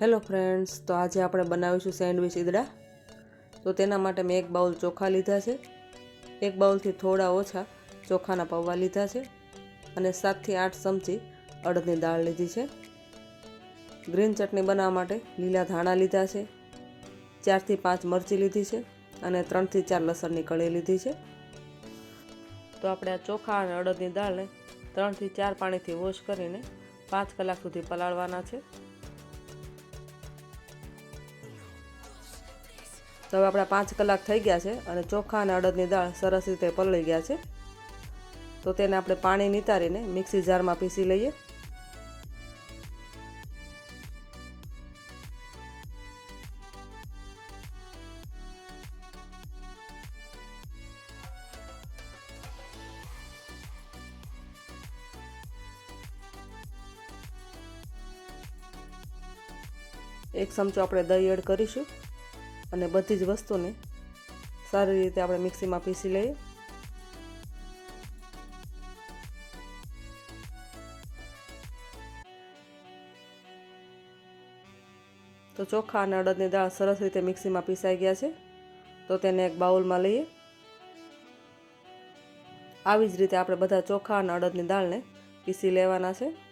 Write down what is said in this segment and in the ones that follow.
Hello friends તો આજે આપણે બનાવીશું સેન્ડવિચ ઈદડા. તો તેના માટે મેં એક બાઉલ ચોખા લીધા છે. એક બાઉલથી થોડા ઓછા ચોખાના પૌવા લીધા છે અને સાતથી આઠ ચમચી અડદની દાળ લીધી છે. ગ્રીન ચટણી બનાવવા માટે લીલા ધાણા લીધા છે. ચારથી પાંચ મરચી લીધી છે અને ત્રણથી ચાર લસણની કળી લીધી છે. તો આપણે આ ચોખા અને અડદની દાળને ત્રણથી ચાર પાણીથી વોશ કરીને પાંચ કલાક સુધી પલાળવાના છે. તો હવે આપણા પાંચ કલાક થઈ ગયા છે અને ચોખા અને અડદની દાળ સરસ રીતે પલળી ગયા છે. તો તેને આપણે પાણી નિતારીને મિક્સી જારમાં પીસી લઈએ. એક ચમચો આપણે દહીં એડ કરીશું. અને બધી જ વસ્તુને સારી રીતે આપણે મિક્સીમાં પીસી લઈએ. તો ચોખા અને અડદની દાળ સરસ રીતે મિક્સીમાં પીસાઈ ગયા છે. તો તેને એક બાઉલમાં લઈએ. આવી જ રીતે આપણે બધા ચોખા અને અડદની દાળને પીસી લેવાના છે.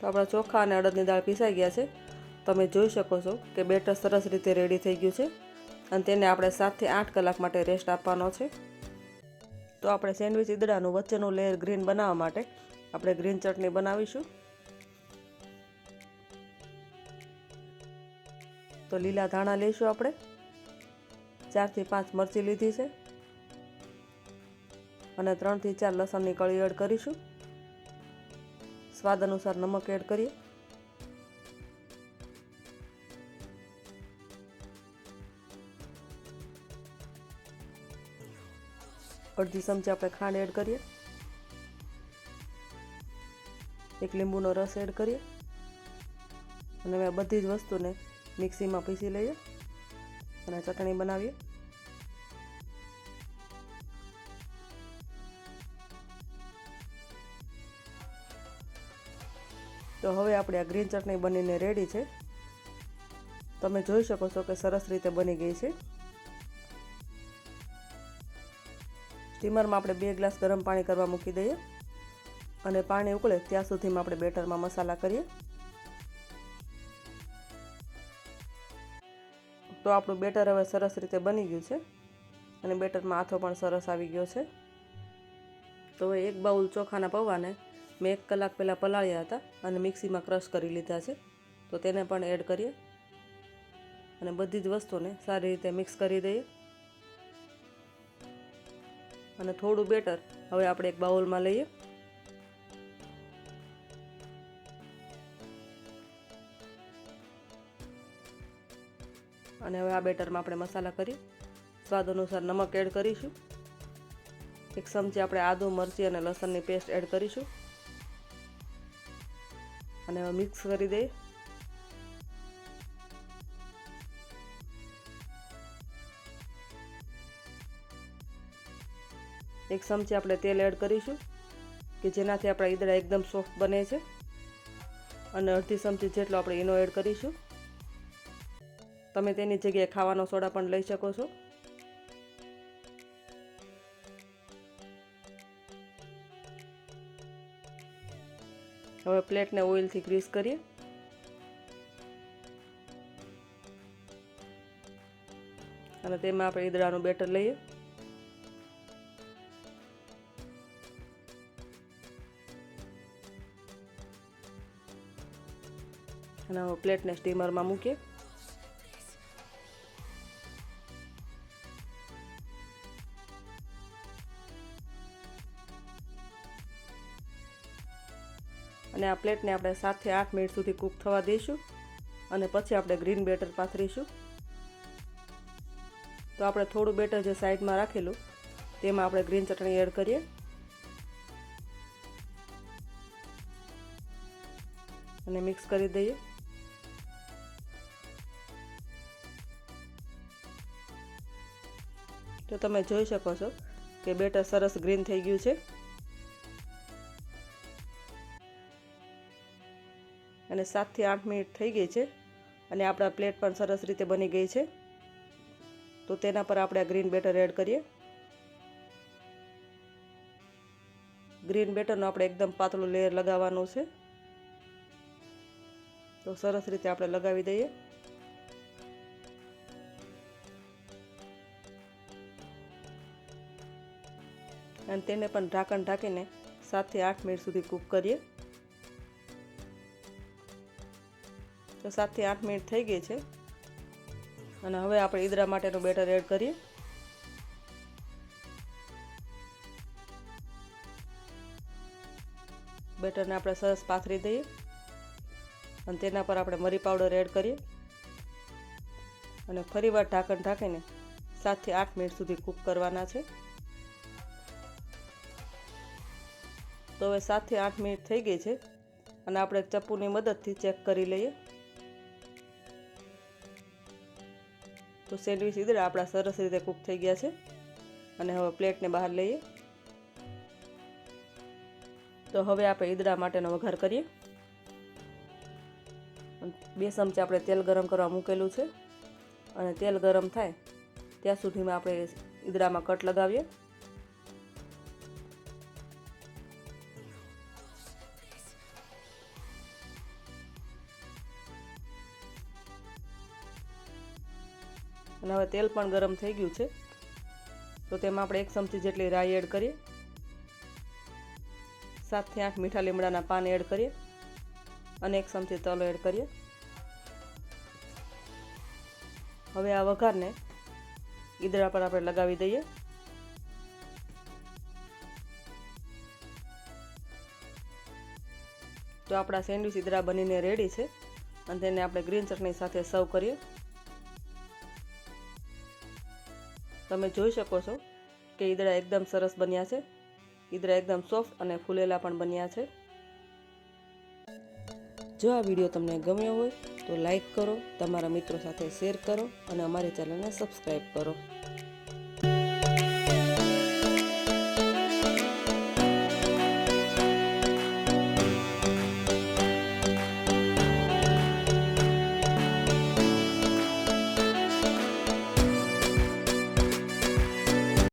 તો આપણા ચોખા અને અડદની દાળ પીસાઈ ગયા છે. તમે જોઈ શકો છો કે બેટર સરસ રીતે રેડી થઈ ગયું છે અને તેને આપણે સાતથી આઠ કલાક માટે રેસ્ટ આપવાનો છે. તો આપણે સેન્ડવિચ ઈદડાનું વચ્ચેનું લેયર ગ્રીન બનાવવા માટે આપણે ગ્રીન ચટણી બનાવીશું. તો લીલા ધાણા લઈશું આપણે. ચારથી પાંચ મરચી લીધી છે. અને ત્રણથી ચાર લસણની કળી એડ કરીશું. સ્વાદ અનુસાર નમક એડ કરીએ. અડધી ચમચી આપણે ખાંડ એડ કરીએ. એક લીંબુનો રસ એડ કરીએ. અને હવે બધી જ વસ્તુને મિક્સીમાં પીસી લઈએ અને ચટણી બનાવીએ. તો હવે આપણે આ ગ્રીન ચટણી બનીને રેડી છે. તમે જોઈ શકો છો કે સરસ રીતે બની ગઈ છે. સ્ટીમરમાં આપણે બે ગ્લાસ ગરમ પાણી કરવા મૂકી દઈએ અને પાણી ઉકળે ત્યાં સુધીમાં આપણે બેટરમાં મસાલા કરીએ. તો આપણું બેટર હવે સરસ રીતે બની ગયું છે અને બેટરમાં આથો પણ સરસ આવી ગયો છે. તો હવે એક બાઉલ ચોખાના પૌવાને મેં એક કલાક પહેલાં પલાળ્યા હતા અને મિક્સીમાં ક્રશ કરી લીધા છે. તો તેને પણ એડ કરીએ અને બધી જ વસ્તુને સારી રીતે મિક્સ કરી દઈએ. અને થોડું બેટર હવે આપણે એક બાઉલમાં લઈએ. અને હવે આ બેટરમાં આપણે મસાલા કરીએ સ્વાદ અનુસાર નમક એડ કરીશું. એક ચમચી આપણે આદુ, મરચી અને લસણની પેસ્ટ એડ કરીશું. અને મિક્સ કરી દઈએ એક ચમચી આપણે તેલ એડ કરીશું, કે જેનાથી આપણા ઈદડા એકદમ સોફ્ટ બને છે. અને અડધી ચમચી જેટલો આપણે ઈનો એડ કરીશું. તમે તેની જગ્યાએ ખાવાનો સોડા પણ લઈ શકો છો. હવે પ્લેટને ઓઇલથી ગ્રીસ કરીએ. અને તેમાં આપણે ઈદડાનું બેટર લઈએ. અને હવે પ્લેટને સ્ટીમરમાં મૂકીએ. અને આ પ્લેટને આપણે સાતથી આઠ મિનિટ સુધી કૂક થવા દઈશું અને પછી આપણે ગ્રીન બેટર પાથરીશું. તો આપણે થોડું બેટર જે સાઈડમાં રાખેલું, તેમાં આપણે ગ્રીન ચટણી એડ કરીએ. અને મિક્સ કરી દઈએ. તો તમે જોઈ શકો છો કે બેટર સરસ ગ્રીન થઈ ગયું છે. અને સાતથી આઠ મિનિટ થઈ ગઈ છે અને આપણા પ્લેટ પણ સરસ રીતે બની ગઈ છે. તો તેના પર આપણે ગ્રીન બેટર એડ કરીએ. ગ્રીન બેટરનો આપણે એકદમ પાતળું લેયર લગાવવાનું છે. તો સરસ રીતે આપણે લગાવી દઈએ. અને તેને પણ ઢાંકણ ઢાંકીને સાતથી આઠ મિનિટ સુધી કૂક કરીએ. તો સાતથી આઠ મિનિટ થઈ ગઈ છે. અને હવે આપણે ઈદરા માટેનું બેટર એડ કરીએ. બેટરને આપણે સરસ પાથરી દઈએ. અને તેના પર આપણે મરી પાવડર એડ કરીએ. અને ફરીવાર ઢાંકણ ઢાંકીને સાતથી આઠ મિનિટ સુધી કૂક કરવાના છે. તો હવે સાતથી આઠ મિનિટ થઈ ગઈ છે. અને આપણે ચપ્પુની મદદથી ચેક કરી લઈએ. તો સેન્ડવિચ ઈદડા આપણા સરસ રીતે કૂક થઈ ગયા છે. અને હવે પ્લેટને બહાર લઈએ. તો હવે આપણે ઈદડા માટેનો વઘાર કરીએ. બે ચમચા આપણે તેલ ગરમ કરવા મૂકેલું છે. અને તેલ ગરમ થાય ત્યાં સુધીમાં આપણે ઈદડામાં કટ લગાવીએ. અને હવે તેલ પણ ગરમ થઈ ગયું છે. તો તેમાં આપણે એક ચમચી જેટલી રાઈ એડ કરીએ. સાતથી આઠ મીઠા લીમડાના પાન એડ કરીએ. અને એક ચમચી તલ એડ કરીએ. હવે આ વઘારને ગીદડા પર આપણે લગાવી દઈએ. તો આપણા સેન્ડવિચ ઈદડા બનીને રેડી છે. અને તેને આપણે ગ્રીન ચટણી સાથે સર્વ કરીએ. તમે જોઈ શકો છો કે ઈદડા એકદમ સરસ બન્યા છે. ઈદડા એકદમ સોફ્ટ અને ફૂલેલા પણ બન્યા છે. જો આ વીડિયો તમને ગમ્યો હોય તો લાઈક કરો, તમારા મિત્રો સાથે શેર કરો અને અમારી ચેનલને સબસ્ક્રાઈબ કરો.